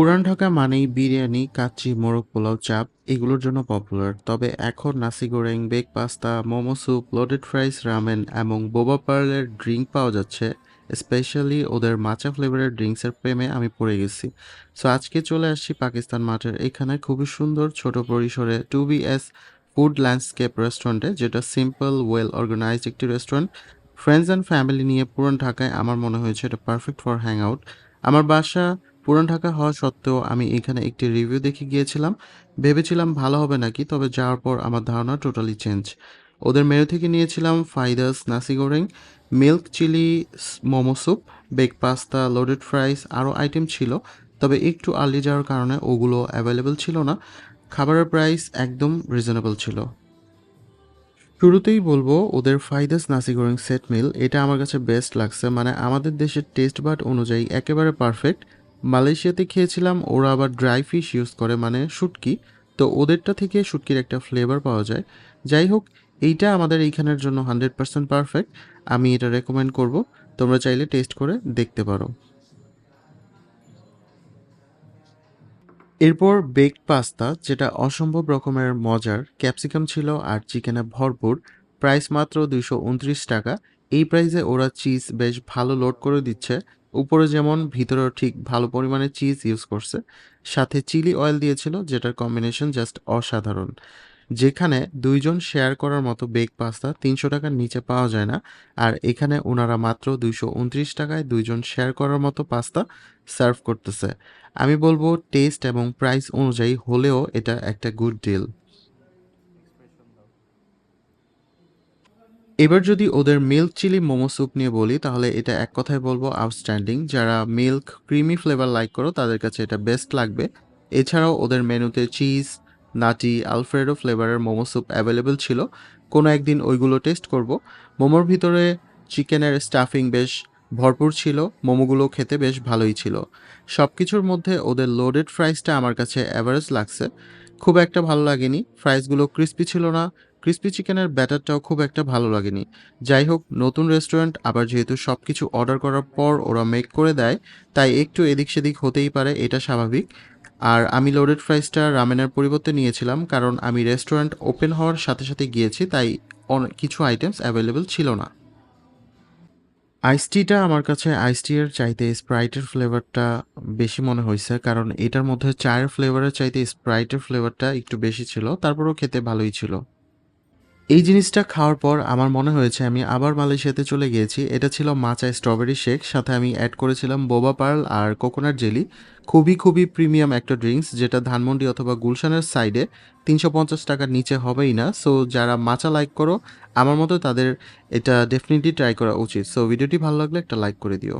পুরান ঢাকা মানেই বিরিয়ানি, কাচ্চি, মোরগ পোলাও, চাপ এগুলোর জন্য পপুলার। তবে এখন nasi goreng, bake pasta, momo soup, loaded fries, ramen এবং বোবা পার্লের ড্রিঙ্ক পাওয়া যাচ্ছে। স্পেশালি ওদের মাচা ফ্লেভারের ড্রিঙ্কসের প্রেমে আমি পড়ে গেছি। সো আজকে চলে আসছি পাকিস্তান মাঠের এখানে খুবই সুন্দর ছোট পরিসরে টু বিএস ফুড ল্যান্ডস্কেপ রেস্টুরেন্টে যেটা সিম্পল ওয়েল অর্গানাইজড একটি রেস্টুরেন্ট ফ্রেন্ডস অ্যান্ড ফ্যামিলি নিয়ে পুরান ঢাকায় আমার মনে হয়েছে এটা পারফেক্ট ফর হ্যাং আউট আমার বাসা পুরান ঢাকা হওয়া সত্ত্বেও আমি এখানে একটি রিভিউ দেখে গিয়েছিলাম। ভেবেছিলাম ভালো হবে নাকি, তবে যাওয়ার পর আমার ধারণা টোটালি চেঞ্জ ওদের মেনু থেকে নিয়েছিলাম ফাইদাস nasi goreng milk chilli momo soup bake pasta loaded fries আরও আইটেম ছিল। তবে একটু আর্লি যাওয়ার কারণে ওগুলো অ্যাভেলেবল ছিল না। খাবারের প্রাইস একদম রিজনেবল ছিল। শুরুতেই বলব, ওদের ফাইদাস নাসি গোরিং সেট মিল এটা আমার কাছে বেস্ট লাগছে। মানে আমাদের দেশের টেস্ট বাট অনুযায়ী একেবারে পারফেক্ট মালয়েশিয়াতে খেয়েছিলাম, ওরা আবার ড্রাই ফিশ ইউজ করে মানে শুটকি। তো ওদেরটা থেকে শুটকির একটা ফ্লেভার পাওয়া যায়। যাই হোক, এইটা আমাদের এইখানের জন্য হান্ড্রেড পার্সেন্ট পারফেক্ট আমি এটা রেকমেন্ড করব। তোমরা চাইলে টেস্ট করে দেখতে পারো। এরপর বেকড পাস্তা যেটা অসম্ভব রকমের মজার। ক্যাপসিকাম ছিল আর চিকেনে ভরপুর। প্রাইস মাত্র দুইশো উনত্রিশ টাকা। এই প্রাইসে ওরা চিজ বেশ ভালো লোড করে দিচ্ছে। উপরে যেমন ভিতরেও ঠিক ভালো পরিমাণে চিজ ইউজ করছে, সাথে চিলি অয়েল দিয়েছিল, যেটার কম্বিনেশন জাস্ট অসাধারণ। যেখানে দুইজন শেয়ার করার মতো বেক পাস্তা তিনশো টাকার নিচে পাওয়া যায় না, আর এখানে ওনারা মাত্র দুইশো উনত্রিশ টাকায় দুইজন শেয়ার করার মতো পাস্তা সার্ভ করতেছে। আমি বলব টেস্ট এবং প্রাইস অনুযায়ী হলেও এটা একটা গুড ডিল এবার যদি ওদের মিল্ক চিলি মোমো স্যুপ নিয়ে বলি, তাহলে এটা এক কথায় বলব আউটস্ট্যান্ডিং যারা মিল্ক ক্রিমি ফ্লেভার লাইক করো, তাদের কাছে এটা বেস্ট লাগবে। এছাড়াও ওদের মেনুতে চিজ নাটি আলফ্রেডো ফ্লেভারের মোমো স্যুপ অ্যাভেলেবেল ছিল। কোনো একদিন ওইগুলো টেস্ট করব। মোমোর ভিতরে চিকেনের স্টাফিং বেশ ভরপুর ছিল, মোমোগুলো খেতে বেশ ভালোই ছিল। সব কিছুর মধ্যে ওদের লোডেড ফ্রাইসটা আমার কাছে অ্যাভারেজ লাগছে। খুব একটা ভালো লাগেনি ফ্রাইসগুলো ক্রিস্পি ছিল না ক্রিস্পি চিকেনের ব্যাটারটাও খুব একটা ভালো লাগেনি। যাই হোক, নতুন রেস্টুরেন্ট আবার যেহেতু সব কিছু অর্ডার করার পর ওরা মেক করে দেয়, তাই একটু এদিক সেদিক হতেই পারে, এটা স্বাভাবিক। আর আমি লোডেড ফ্রাইসটা রামেনের পরিবর্তে নিয়েছিলাম, কারণ আমি রেস্টুরেন্ট ওপেন হওয়ার সাথে সাথে গিয়েছি, তাই কিছু আইটেমস অ্যাভেলেবেল ছিল না। আইস টিটা আমার কাছে আইস টি এর চাইতে স্প্রাইটের ফ্লেভারটা বেশি মনে হয়েছে, কারণ এটার মধ্যে চায়ের ফ্লেভারের চাইতে স্প্রাইটের ফ্লেভারটা একটু বেশি ছিল, তারপরেও খেতে ভালোই ছিল। এই জিনিসটা খাওয়ার পর আমার মনে হয়েছে আমি আবার মালয়েশিয়াতে চলে গিয়েছি। এটা ছিল মাচা স্ট্রবেরি শেক, সাথে আমি অ্যাড করেছিলাম বোবা পার্ল আর কোকোনাট জেলি খুবই খুবই প্রিমিয়াম একটা ড্রিঙ্কস যেটা ধানমন্ডি অথবা গুলশানের সাইডে তিনশো পঞ্চাশ টাকার নিচে হবেই না। সো যারা মাচা লাইক করো, আমার মতো তাদের এটা ডেফিনেটলি ট্রাই করা উচিত। সো ভিডিওটি ভালো লাগলে একটা লাইক করে দিও।